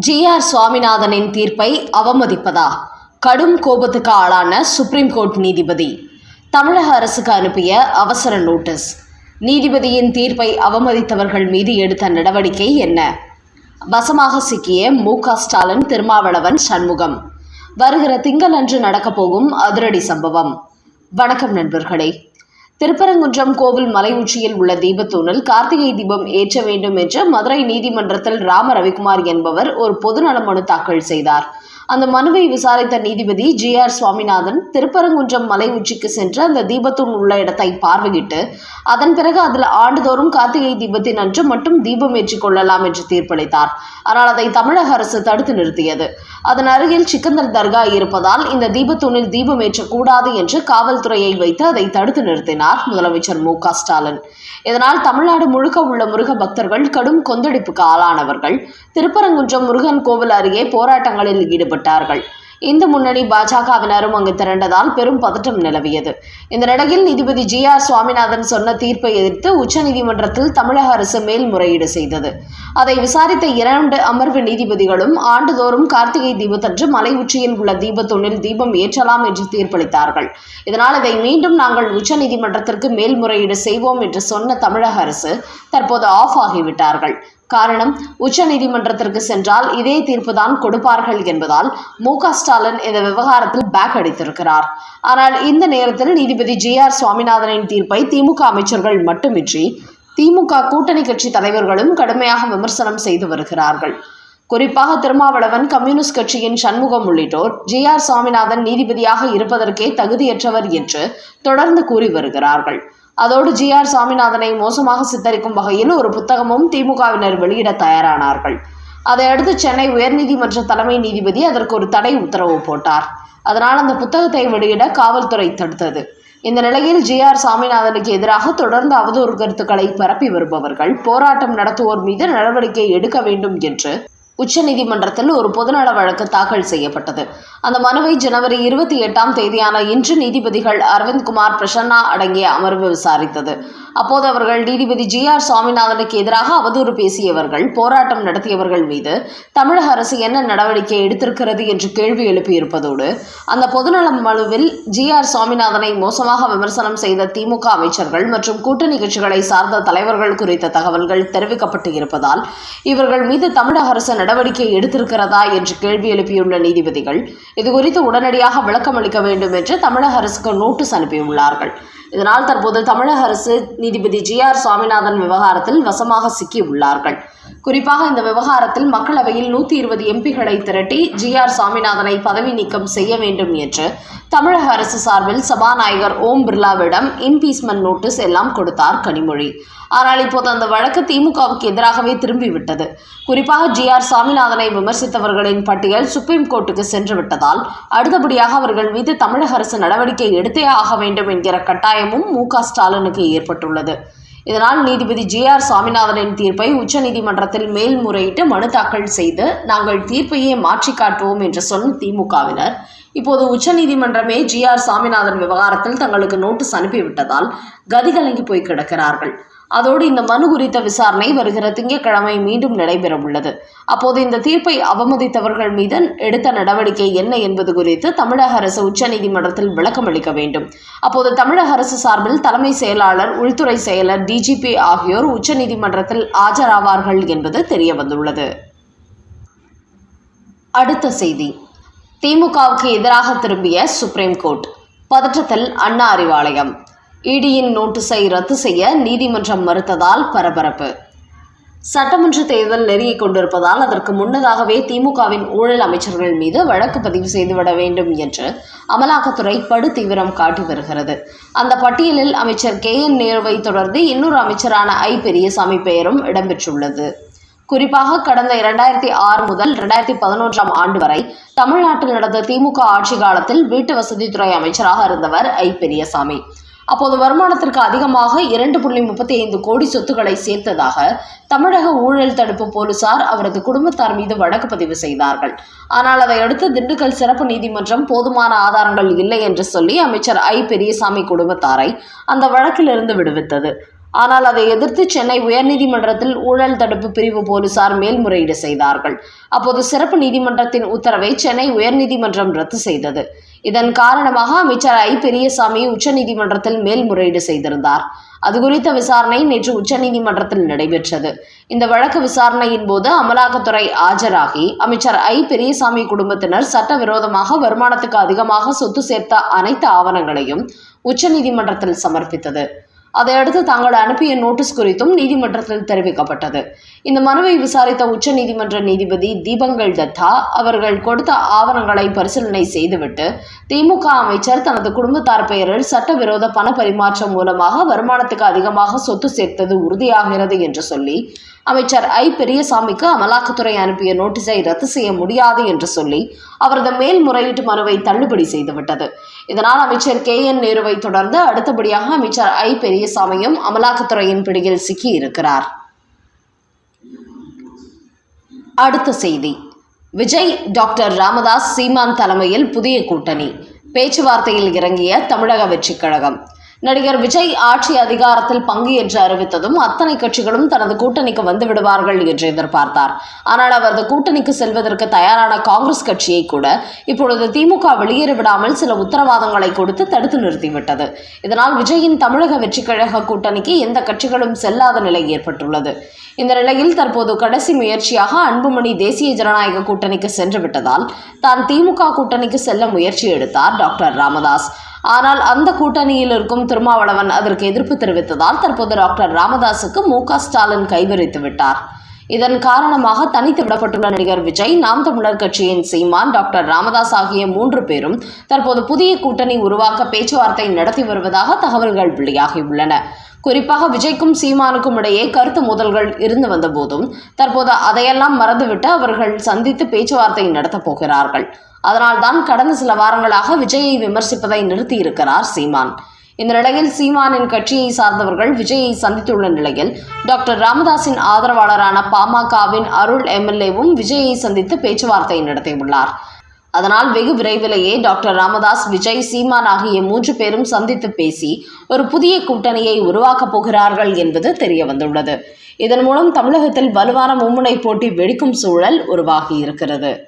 G R சுவாமிநாதனின் தீர்ப்பை அவமதிப்பதா? கடும் கோபத்துக்கு ஆளான சுப்ரீம் கோர்ட் நீதிபதி. தமிழக அரசுக்கு அனுப்பிய அவசர நோட்டீஸ். நீதிபதியின் தீர்ப்பை அவமதித்தவர்கள் மீது எடுத்த நடவடிக்கை என்ன? வசமாக சிக்கிய மு க ஸ்டாலின் திருமாவளவன் சண்முகம். வருகிற திங்களன்று நடக்கப்போகும் அதிரடி சம்பவம். வணக்கம் நண்பர்களே. திருப்பரங்குன்றம் கோவில் மலை உச்சியில் உள்ள தீபத்தூணில் கார்த்திகை தீபம் ஏற்ற வேண்டும் என்று மதுரை நீதிமன்றத்தில் ராம ரவிக்குமார் என்பவர் ஒரு பொதுநல மனு தாக்கல் செய்தார். அந்த மனுவை விசாரித்த நீதிபதி ஜி ஆர் சுவாமிநாதன் திருப்பரங்குன்றம் மலை உச்சிக்கு சென்று அந்த தீபத்தூண் உள்ள இடத்தை பார்வையிட்டு அதன் பிறகு அதில் ஆண்டுதோறும் கார்த்திகை தீபத்தின் அன்று மட்டும் தீபம் ஏற்றிக் கொள்ளலாம் என்று தீர்ப்பளித்தார். ஆனால் அதை தமிழக அரசு தடுத்து நிறுத்தியது. அதன் அருகில் சிக்கந்தர் தர்கா இருப்பதால் இந்த தீபத்தூணில் தீபம் ஏற்றக்கூடாது என்று காவல்துறையை வைத்து அதை தடுத்து நிறுத்தினார் முதலமைச்சர் மு ஸ்டாலின். இதனால் தமிழ்நாடு முழுக்க உள்ள முருக பக்தர்கள் கடும் கொந்தளிப்புக்கு ஆளானவர்கள். திருப்பரங்குன்றம் முருகன் கோவில் அருகே போராட்டங்களில் ஈடுபட்டார்கள் இந்த முன்னணி பாஜகவினரும் அங்கு திரண்டதால் பெரும் பதட்டம் நிலவியது. இந்த நிலையில் நீதிபதி ஜி ஆர் சுவாமிநாதன் சொன்ன தீர்ப்பை எதிர்த்து உச்சநீதிமன்றத்தில் தமிழக அரசு மேல்முறையீடு செய்தது. அதை விசாரித்த இரண்டு அமர்வு நீதிபதிகளும் ஆண்டுதோறும் கார்த்திகை தீபத்தன்று மலை உச்சியில் உள்ள தீபத்தொன்னில் தீபம் ஏற்றலாம் என்று தீர்ப்பளித்தார்கள். இதனால் இதை மீண்டும் நாங்கள் உச்சநீதிமன்றத்திற்கு மேல்முறையீடு செய்வோம் என்று சொன்ன தமிழக அரசு தற்போது ஆஃப் ஆகிவிட்டார்கள். காரணம் உச்சநீதிமன்றத்திற்கு சென்றால் இதே தீர்ப்புதான் கொடுப்பார்கள் என்பதால் மு ஸ்டாலின் இந்த விவகாரத்தில் பேக் அடித்திருக்கிறார். ஆனால் இந்த நேரத்தில் நீதிபதி ஜி ஆர் சுவாமிநாதனின் தீர்ப்பை திமுக அமைச்சர்கள் மட்டுமின்றி திமுக கூட்டணி கட்சி தலைவர்களும் கடுமையாக விமர்சனம் செய்து வருகிறார்கள். குறிப்பாக திருமாவளவன் கம்யூனிஸ்ட் கட்சியின் சண்முகம் உள்ளிட்டோர் ஜி ஆர் சுவாமிநாதன் நீதிபதியாக இருப்பதற்கே தகுதியற்றவர் என்று தொடர்ந்து கூறி வருகிறார்கள். அதோடு ஜி ஆர் சாமிநாதனை மோசமாக சித்தரிக்கும் வகையில் ஒரு புத்தகமும் திமுகவினர் வெளியிட தயாரானார்கள். அதையடுத்து சென்னை உயர்நீதிமன்ற தலைமை நீதிபதி அதற்கு ஒரு தடை உத்தரவு போட்டார். அதனால் அந்த புத்தகத்தை வெளியிட காவல்துறை தடுத்தது. இந்த நிலையில் ஜி ஆர் சாமிநாதனுக்கு எதிராக தொடர்ந்து அவதூறு கருத்துக்களை பரப்பி வருபவர்கள் போராட்டம் நடத்துவோர் மீது நடவடிக்கை எடுக்க வேண்டும் என்று உச்சநீதிமன்றத்தில் ஒரு பொதுநல வழக்கு தாக்கல் செய்யப்பட்டது. அந்த மனுவை ஜனவரி இருபத்தி எட்டாம் தேதியான இன்று நீதிபதிகள் அரவிந்த்குமார் பிரசன்னா அடங்கிய அமர்வு விசாரித்தது. அப்போது அவர்கள் நீதிபதி ஜி ஆர் சுவாமிநாதனுக்கு எதிராக அவதூறு பேசியவர்கள் போராட்டம் நடத்தியவர்கள் மீது தமிழக அரசு என்ன நடவடிக்கை எடுத்திருக்கிறது என்று கேள்வி எழுப்பியிருப்பதோடு அந்த பொதுநல மனுவில் ஜி ஆர் சுவாமிநாதனை மோசமாக விமர்சனம் செய்த திமுக அமைச்சர்கள் மற்றும் கூட்டணி கட்சிகளை சார்ந்த தலைவர்கள் குறித்த தகவல்கள் தெரிவிக்கப்பட்டு இருப்பதால் இவர்கள் மீது தமிழக அரசு நடவடிக்கை எடுத்திருக்கிறதா என்று கேள்வி எழுப்பியுள்ள நீதிபதிகள் இதுகுறித்து உடனடியாக விளக்கம் அளிக்க வேண்டும் என்று தமிழக அரசுக்கு நோட்டீஸ் அனுப்பியுள்ளார்கள். இதனால் தற்போது தமிழக அரசு நீதிபதி ஜி ஆர் சுவாமிநாதன் விவகாரத்தில் வசமாக சிக்கியுள்ளார்கள். குறிப்பாக இந்த விவகாரத்தில் மக்களவையில் நூத்தி இருபது எம்பிகளை திரட்டி ஜி ஆர் சாமிநாதனை பதவி நீக்கம் செய்ய வேண்டும் என்று தமிழக அரசு சார்பில் சபாநாயகர் ஓம் பிர்லாவிடம் இம்பீஸ்மெண்ட் நோட்டீஸ் எல்லாம் கொடுத்தார் கனிமொழி. ஆனால் இப்போது அந்த வழக்கு திமுகவுக்கு எதிராகவே திரும்பிவிட்டது. குறிப்பாக ஜி ஆர் சாமிநாதனை விமர்சித்தவர்களின் பட்டியல் சுப்ரீம் கோர்ட்டுக்கு சென்று விட்டதால் அடுத்தபடியாக அவர்கள் மீது தமிழக அரசு நடவடிக்கை எடுத்தே ஆக வேண்டும் என்கிற கட்டாயமும் மு க ஸ்டாலினுக்கு ஏற்பட்டுள்ளது. இதனால் நீதிபதி ஜே ஆர் சாமிநாதனின் தீர்ப்பை உச்சநீதிமன்றத்தில் மேல்முறையிட்டு மனு தாக்கல் செய்து நாங்கள் தீர்ப்பையே மாற்றி காட்டுவோம் என்று சொன்ன திமுகவினர். இப்போது உச்சநீதிமன்றமே ஜி ஆர் சாமிநாதன் விவகாரத்தில் தங்களுக்கு நோட்டீஸ் அனுப்பிவிட்டதால் கதிகலங்கி போய் கிடக்கிறார்கள். அதோடு இந்த மனு குறித்த விசாரணை வருகிற திங்கட்கிழமை மீண்டும் நடைபெற உள்ளது அப்போது இந்த தீர்ப்பை அவமதித்தவர்கள் மீது எடுத்த நடவடிக்கை என்ன என்பது குறித்து தமிழக அரசு உச்சநீதிமன்றத்தில் விளக்கம் அளிக்க வேண்டும். அப்போது தமிழக அரசு சார்பில் தலைமை செயலாளர் உள்துறை செயலர் டிஜிபி ஆகியோர் உச்சநீதிமன்றத்தில் ஆஜராவார்கள் என்பது தெரிய வந்துள்ளது அடுத்த செய்தி. திமுகவுக்கு எதிராக திரும்பிய சுப்ரீம் கோர்ட். பதற்றத்தில் அண்ணா அறிவாலயம். இடியின் நோட்டீஸை ரத்து செய்ய நீதிமன்றம் மறுத்ததால் பரபரப்பு. சட்டமன்ற தேர்தல் நெருங்கிக் கொண்டிருப்பதால் அதற்கு முன்னதாகவே திமுகவின் ஊழல் அமைச்சர்கள் மீது வழக்கு பதிவு செய்துவிட வேண்டும் என்று அமலாக்கத்துறை படு தீவிரம் காட்டி வருகிறது. அந்த பட்டியலில் அமைச்சர் கே. என். நேருவை தொடர்ந்து இன்னொரு அமைச்சரான ஐ. பெரியசாமி பெயரும் இடம்பெற்றுள்ளது. குறிப்பாக கடந்த இரண்டாயிரத்தி ஆறு முதல் இரண்டாயிரத்தி பதினொன்றாம் ஆண்டு வரை தமிழ்நாட்டில் நடந்த திமுக ஆட்சி காலத்தில் வீட்டு வசதித்துறை அமைச்சராக இருந்தவர் ஐ. பெரியசாமி. அப்போது வருமானத்திற்கு அதிகமாக இரண்டு புள்ளி முப்பத்தி ஐந்து கோடி சொத்துக்களை சேர்த்ததாக தமிழக ஊழல் தடுப்பு போலீசார் அவரது குடும்பத்தார் மீது வழக்கு பதிவு செய்தார்கள். ஆனால் அதையடுத்து திண்டுக்கல் சிறப்பு நீதிமன்றம் போதுமான ஆதாரங்கள் இல்லை என்று சொல்லி அமைச்சர் ஐ. பெரியசாமி குடும்பத்தாரை அந்த வழக்கிலிருந்து விடுவித்தது. ஆனால் அதை எதிர்த்து சென்னை உயர்நீதிமன்றத்தில் ஊழல் தடுப்பு பிரிவு போலீசார் மேல்முறையீடு செய்தார்கள். அப்போது சிறப்பு நீதிமன்றத்தின் உத்தரவை சென்னை உயர்நீதிமன்றம் ரத்து செய்தது. இதன் காரணமாக அமைச்சர் ஐ. பெரியசாமி உச்சநீதிமன்றத்தில் மேல்முறையீடு செய்திருந்தார். அது குறித்த விசாரணை நேற்று உச்சநீதிமன்றத்தில் நடைபெற்றது. இந்த வழக்கு விசாரணையின் போது அமலாக்கத்துறை ஆஜராகி அமைச்சர் ஐ. பெரியசாமி குடும்பத்தினர் சட்டவிரோதமாக வருமானத்துக்கு அதிகமாக சொத்து சேர்த்த அனைத்து ஆவணங்களையும் உச்சநீதிமன்றத்தில் சமர்ப்பித்தது. அதையடுத்து தாங்கள் அனுப்பிய நோட்டீஸ் குறித்தும் நீதிமன்றத்தில் தெரிவிக்கப்பட்டது. இந்த மனுவை விசாரித்த உச்சநீதிமன்ற நீதிபதி தீபங்கள் தத்தா அவர்கள் கொடுத்த ஆவணங்களை பரிசீலனை செய்துவிட்டு திமுக அமைச்சர் தனது குடும்பத்தார் பெயரில் சட்டவிரோத பண பரிமாற்றம் மூலமாக வருமானத்துக்கு அதிகமாக சொத்து சேர்த்தது உறுதியாகிறது என்று சொல்லி அமைச்சர் ஐ. பெரியசாமிக்கு அமலாக்கத்துறை அனுப்பிய நோட்டீஸை ரத்து செய்ய முடியாது என்று சொல்லி அவரது மேல்முறையீட்டு மனுவை தள்ளுபடி செய்துவிட்டது. இதனால் அமைச்சர் கே. என். நேருவை தொடர்ந்து அடுத்தபடியாக அமைச்சர் ஐ. பெரியசாமியும் அமலாக்கத்துறையின் பிடியில் சிக்கியிருக்கிறார். அடுத்த செய்தி. விஜய் டாக்டர் ராமதாஸ் சீமான் தலைமையில் புதிய கூட்டணி. பேச்சுவார்த்தையில் இறங்கிய தமிழக வெற்றிக் கழகம். நடிகர் விஜய் ஆட்சி அதிகாரத்தில் பங்கு என்று அறிவித்ததும் அத்தனை கட்சிகளும் தனது கூட்டணிக்கு வந்து விடுவார்கள் என்று எதிர்பார்த்தார். ஆனால் அவரது கூட்டணிக்கு செல்வதற்கு தயாரான காங்கிரஸ் கட்சியை கூட இப்பொழுது திமுக வெளியேற விடாமல் சில உத்தரவாதங்களை கொடுத்து தடுத்து நிறுத்திவிட்டது. இதனால் விஜயின் தமிழக வெற்றிக் கழக கூட்டணிக்கு எந்த கட்சிகளும் செல்லாத நிலை ஏற்பட்டுள்ளது. இந்த நிலையில் தற்போது கடைசி முயற்சியாக அன்புமணி தேசிய ஜனநாயக கூட்டணிக்கு சென்று விட்டதால் தான் திமுக கூட்டணிக்கு செல்ல முயற்சி எடுத்தார் டாக்டர் ராமதாஸ். ஆனால் அந்த கூட்டணியில் இருக்கும் திருமாவளவன் அதற்கு எதிர்ப்பு தெரிவித்ததால் தற்போது டாக்டர் ராமதாஸுக்கு மு க ஸ்டாலின் கைவிரித்து விட்டார். இதன் காரணமாக தனித்து விடப்பட்டுள்ள நடிகர் விஜய் நாம் தமிழர் கட்சியின் சீமான் டாக்டர் ராமதாஸ் ஆகிய மூன்று பேரும் தற்போது புதிய கூட்டணி உருவாக்க பேச்சுவார்த்தை நடத்தி வருவதாக தகவல்கள் வெளியாகியுள்ளன. குறிப்பாக விஜய்க்கும் சீமானுக்கும் இடையே கருத்து மோதல்கள் இருந்து வந்த போதும் தற்போது அதையெல்லாம் மறந்துவிட்டு அவர்கள் சந்தித்து பேச்சுவார்த்தை நடத்தப் போகிறார்கள். அதனால்தான் கடந்த சில வாரங்களாக விஜயை விமர்சிப்பதை நிறுத்தியிருக்கிறார் சீமான். இந்த நிலையில் சீமானின் கட்சியை சார்ந்தவர்கள் விஜயை சந்தித்துள்ள நிலையில் டாக்டர் ராமதாஸின் ஆதரவாளரான பாமகவின் அருள் எம்எல்ஏவும் விஜயை சந்தித்து பேச்சுவார்த்தை நடத்தியுள்ளார். அதனால் வெகு விரைவிலேயே டாக்டர் ராமதாஸ் விஜய் சீமான் ஆகிய மூன்று பேரும் சந்தித்து பேசி ஒரு புதிய கூட்டணியை உருவாக்கப் போகிறார்கள் என்பது தெரிய வந்துள்ளது இதன் மூலம் தமிழகத்தில் வலுவான மும்முனை போட்டி வெடிக்கும் சூழல் உருவாகி இருக்கிறது